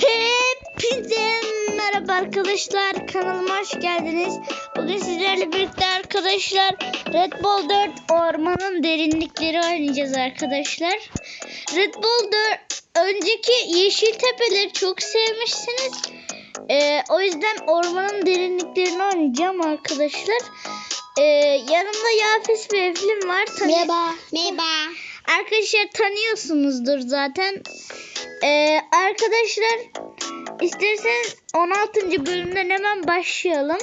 Hepinize merhaba arkadaşlar kanalıma hoş geldiniz. Bugün sizlerle birlikte arkadaşlar Red Bull 4 ormanın derinlikleri oynayacağız arkadaşlar. Red Bull 4 önceki yeşil tepeleri çok sevmişsiniz. Ee, o yüzden ormanın derinliklerini oynayacağım arkadaşlar. Ee, yanımda Yafis ve Eflin var. Tanı- Merhaba. Merhaba. Arkadaşlar tanıyorsunuzdur zaten. Ee, arkadaşlar isterseniz 16. bölümden hemen başlayalım.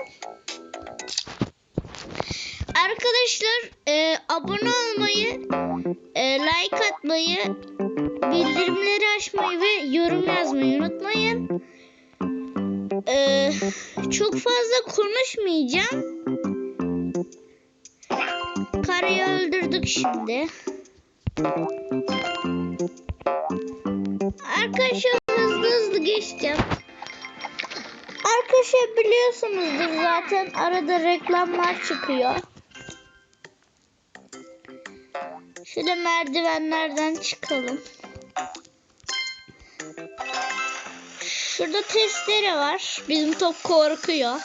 Arkadaşlar e, abone olmayı, e, like atmayı, bildirimleri açmayı ve yorum yazmayı unutmayın. Ee, çok fazla konuşmayacağım. Karıyı öldürdük şimdi. Arkadaşlar hızlı hızlı geçeceğim. Arkadaşlar biliyorsunuzdur zaten arada reklamlar çıkıyor. Şöyle merdivenlerden çıkalım. Şurada testere var. Bizim top korkuyor.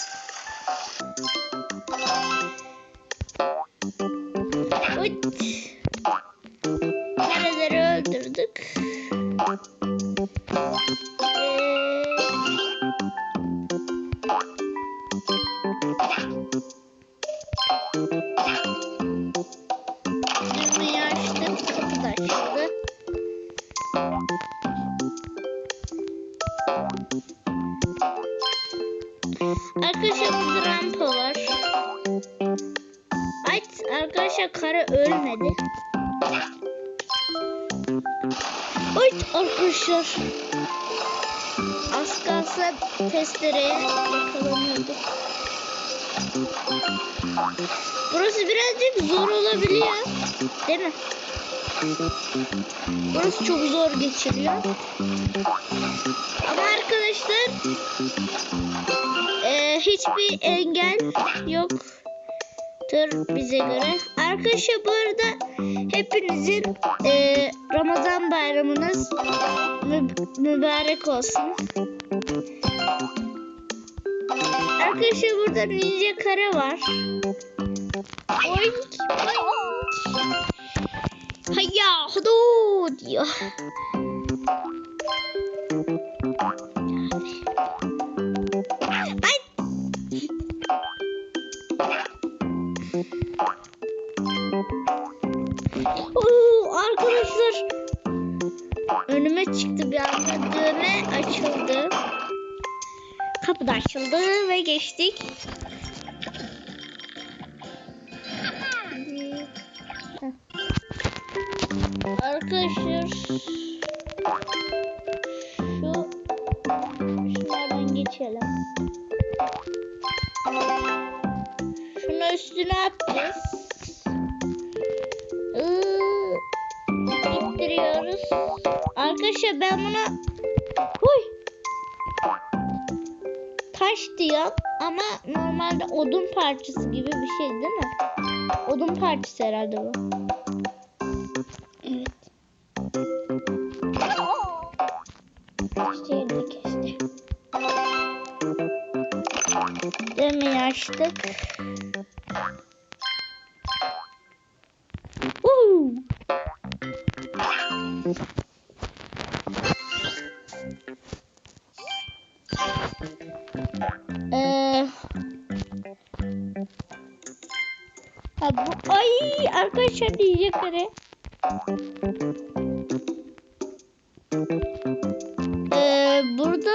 Arkadaşlar. Az kalsa testereye yakalanıyorduk. Burası birazcık zor olabiliyor. Değil mi? Burası çok zor geçiliyor. Ama arkadaşlar eee, hiçbir engel yoktur bize göre. Arkadaşlar bu arada hepinizin eee, Ramazan bayramınız mü- mübarek olsun. Arkadaşlar burada ninja kare var. Oink, oink. Hayya hudu diyor. Çıktı bir anda düğme açıldı. Kapı da açıldı ve geçtik. Arkadaşlar şu şunlardan geçelim. Şunu üstüne atacağız. Arkadaşlar ben buna Huy! taş diyor ama normalde odun parçası gibi bir şey değil mi? Odun parçası herhalde bu. Evet. İşte yerini kesti. Demeyi açtık. Diyecek kare. Ee, burada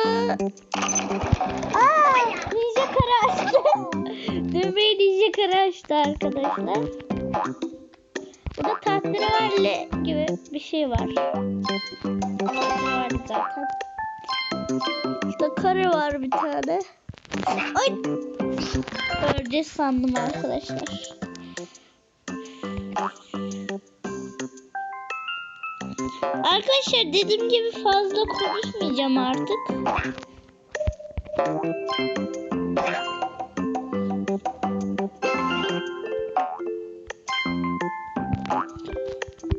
Aa, ninja kare açtı. Düğmeyi ninja kare açtı arkadaşlar. Burada tahterevalli gibi bir şey var. Tahterevalli zaten. Burada kare var bir tane. Ay! Öleceğiz sandım arkadaşlar. Arkadaşlar dediğim gibi fazla konuşmayacağım artık.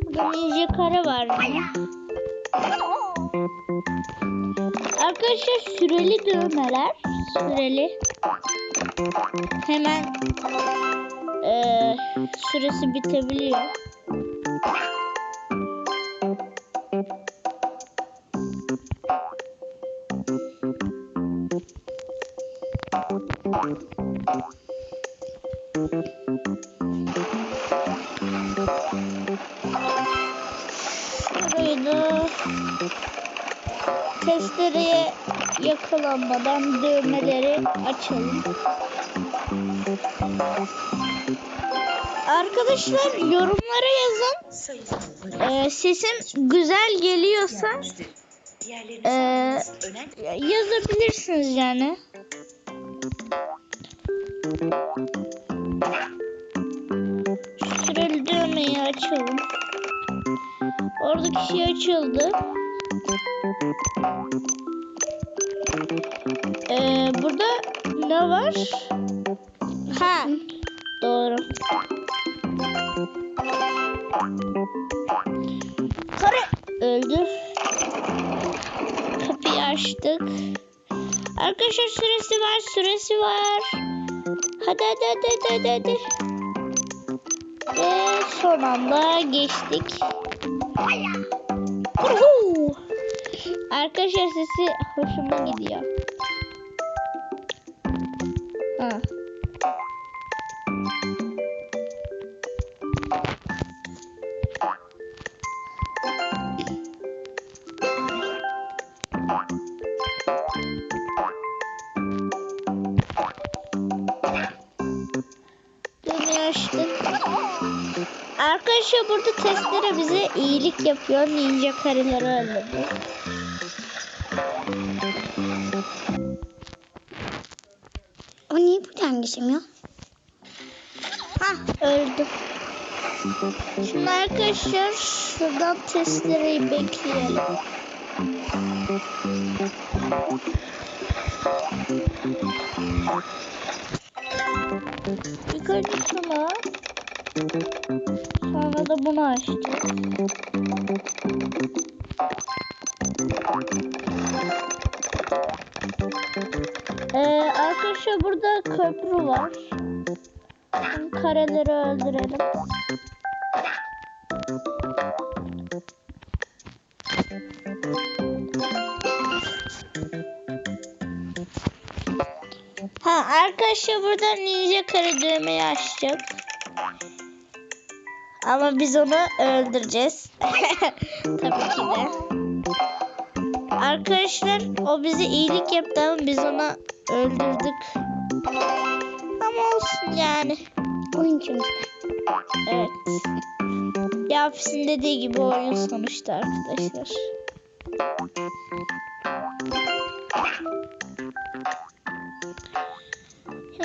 Burada ninja kare var. Arkadaşlar süreli dövmeler. Süreli. Hemen eee, süresi bitebiliyor. Şurayı da testereye yakalanmadan dövmeleri açalım. Arkadaşlar yorumlara yazın. Ee, sesim güzel geliyorsa önemli. yazabilirsiniz yani. Süreli dövmeyi açalım. Oradaki şey açıldı. Ee, burada ne var? Ha, doğru. Kare öldü. Kapıyı açtık. Arkadaşlar süresi var, süresi var. Hadi hadi hadi hadi hadi. hadi. Ve son anda geçtik. Uhu! Arkadaşlar sesi hoşuma gidiyor. Ha. Açtık. Arkadaşlar burada testere bize iyilik yapıyor. Ninja karıları öldürdü. O niye buradan geçemiyor? Hah öldü. Şimdi arkadaşlar şuradan testereyi bekleyelim. İlk önce şunu sonra da bunu açacağız. Ee, arkadaşlar burada köprü var. Şimdi kareleri öldürelim. Arkadaşlar burada ninja kare düğmeyi açacak. Ama biz onu öldüreceğiz. Tabii ki de. Arkadaşlar o bize iyilik yaptı ama biz onu öldürdük. Ama olsun yani. Oyun çünkü. Evet. Yapis'in dediği gibi oyun sonuçta arkadaşlar.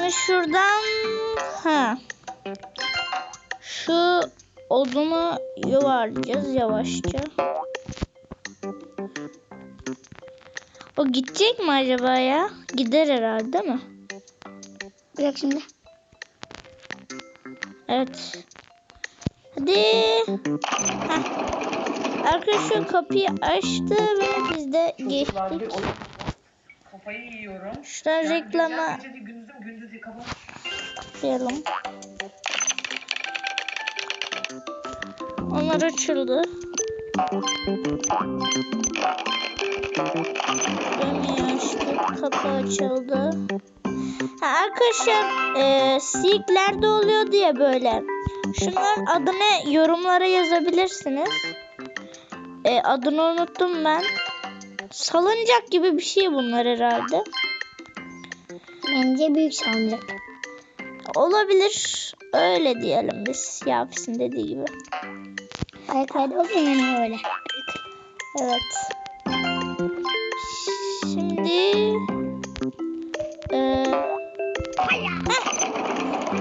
Şimdi şuradan ha şu odunu yuvarlayacağız yavaşça. O gidecek mi acaba ya? Gider herhalde değil mi? Bırak şimdi. Evet. Hadi. Heh. Arkadaşlar kapıyı açtı ve biz de geçtik. Kafayı yiyorum. Şuradan Yani reklama Gece de gündüzüm gündüz de kafam. atlayalım. Onlar açıldı. Dönmeyi açtık. Kapı açıldı. Ha, arkadaşlar e, Seek'lerde oluyor diye böyle. Şunların adını yorumlara yazabilirsiniz. E, adını unuttum ben. Salıncak gibi bir şey bunlar herhalde. Bence büyük salıncak. Olabilir. Öyle diyelim biz. Yapis'in dediği gibi. Ayakkabı olsun yani öyle. Evet. Şimdi heh.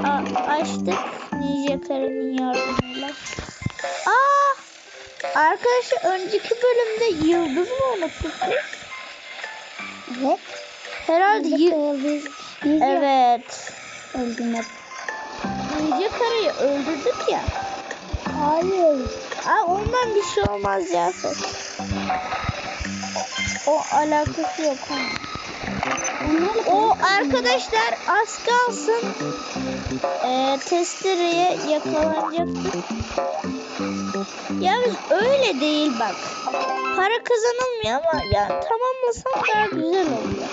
A- açtık Ninja Kare'nin yardımıyla. Arkadaşlar önceki bölümde yıldız mı unuttuk biz? Evet. Herhalde yıldız. Evet. Öldürmek. Ninja Kare'yi öldürdük ya. Hayır. Aa, ondan bir şey olmaz ya. O alakası yok. O arkadaşlar az kalsın e, testereye yakalanacaktık. Yalnız öyle değil bak. Para kazanılmıyor ama ya tamamlasam daha güzel oluyor.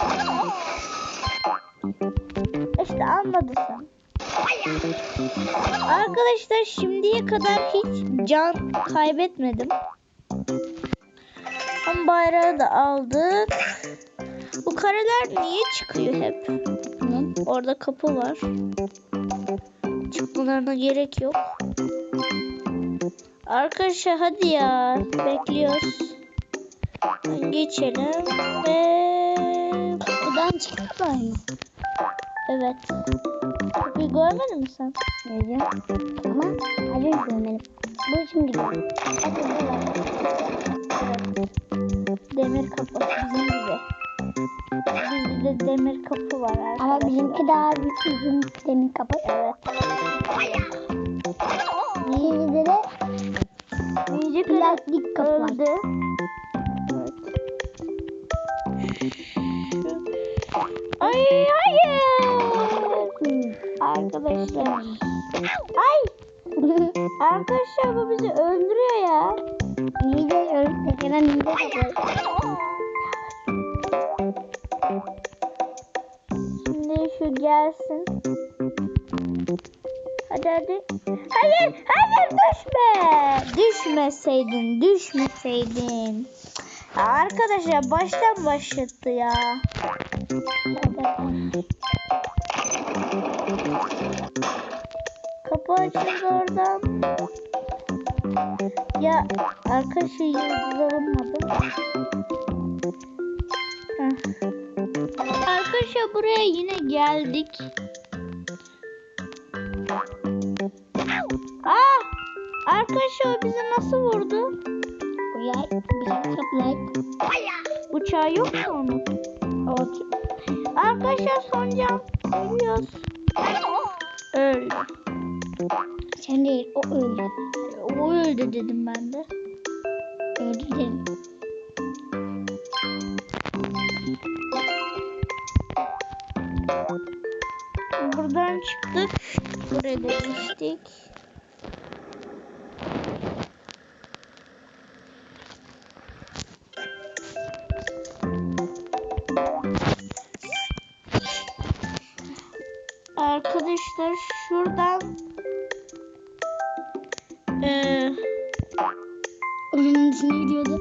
İşte anladın sen. Arkadaşlar şimdiye kadar hiç can kaybetmedim. Ama bayrağı da aldık. Bu kareler niye çıkıyor hep? Orada kapı var. Çıkmalarına gerek yok. Arkadaşlar hadi ya. Bekliyoruz. Geçelim ve Buradan çıktılar mı? evet. Bir görmedin mi sen? Göreceğim. Ama az önce görmedim. Bu şimdi gidiyor. Demir kapı bizim gibi. Bizde de demir kapı var arkadaşlar. Ama bizimki daha büyük uzun demir kapı. Evet. Bizde de Büyücü plastik öldü. Evet. Ay hayır. Arkadaşlar. Ay. Arkadaşlar bu bizi öldürüyor ya. Niye öyle tekrar kapı? Şimdi şu gelsin. Hadi hadi. Hayır, hayır düşme. Düşmeseydin, düşmeseydin. Arkadaşlar baştan başlattı ya. Kapı açıldı oradan. Ya arkadaşlar yıldız alınmadı. Arkadaşlar buraya yine geldik. Aa! Arkadaşlar o bizi nasıl vurdu? Bir kapılar. Bıçağı yok mu onun? Arkadaşlar son can. Ölüyoruz. Öldü. Sen değil o öldü. O öldü dedim ben de. Öldü dedim. Buradan çıktık. Buraya geçtik. Arkadaşlar şuradan Onun içine gidiyordu.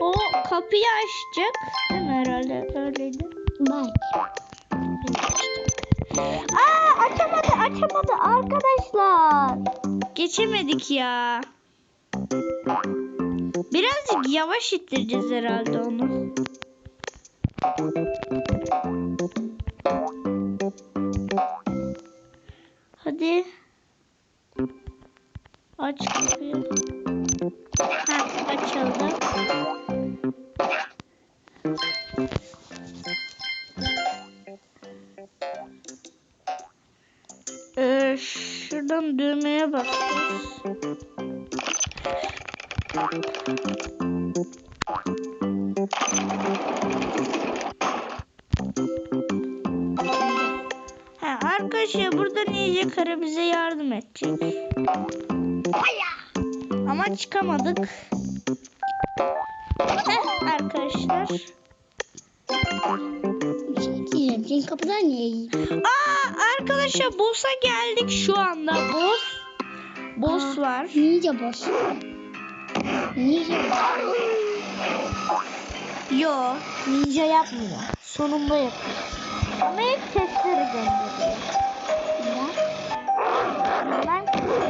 o kapıyı açacak. Değil mi herhalde? Öyleydi. Bak. Açamadı arkadaşlar. Geçemedik ya. Birazcık yavaş ittireceğiz herhalde onu. Hadi. Aç kapıyı. Ha açıldı. Şuradan düğmeye basıyoruz. Ha, arkadaşlar buradan iyice kara bize yardım edecek. Ama çıkamadık. Heh, arkadaşlar. Şey. Senin kapıdan niye? Aa arkadaşlar boss'a geldik şu anda. Boss. Boss var. Ninja boss. Ninja boss. Yo ninja yapmıyor. Sonunda yapıyor. Ama hep testleri gönderiyor. Ya. Ben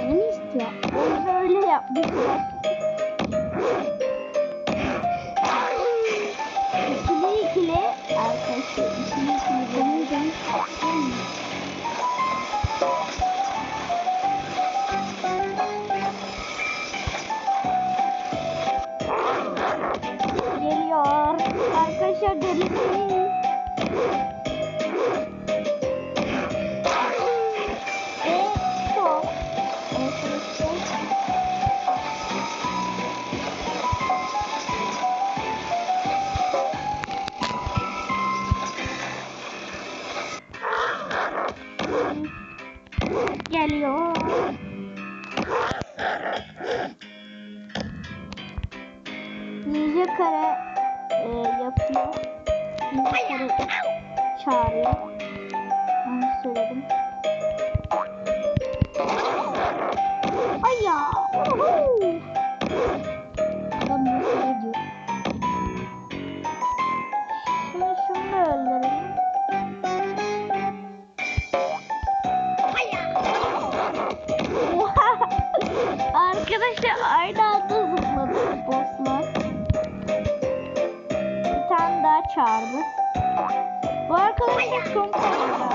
Ne istiyor? oyunu öyle yapmışlar. Geliyor. Arkadaşlar delikli. Kare e, yapıyor. Ninja kare çağırıyor. Çağırdı. Bu çok kolay.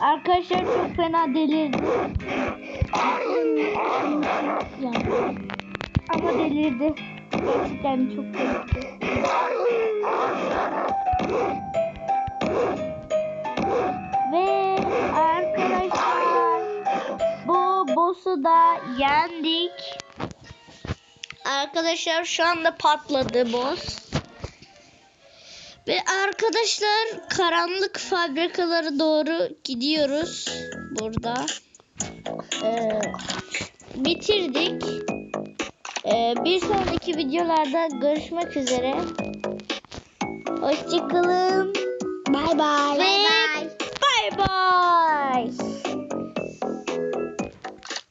Arkadaşlar çok fena delirdi. Ama delirdi. Gerçekten çok delirdi. Boss'u da yendik. Arkadaşlar şu anda patladı boss. Ve arkadaşlar karanlık fabrikalara doğru gidiyoruz burada. Ee, bitirdik. Ee, bir sonraki videolarda görüşmek üzere. Hoşçakalın. Bay bay. Ve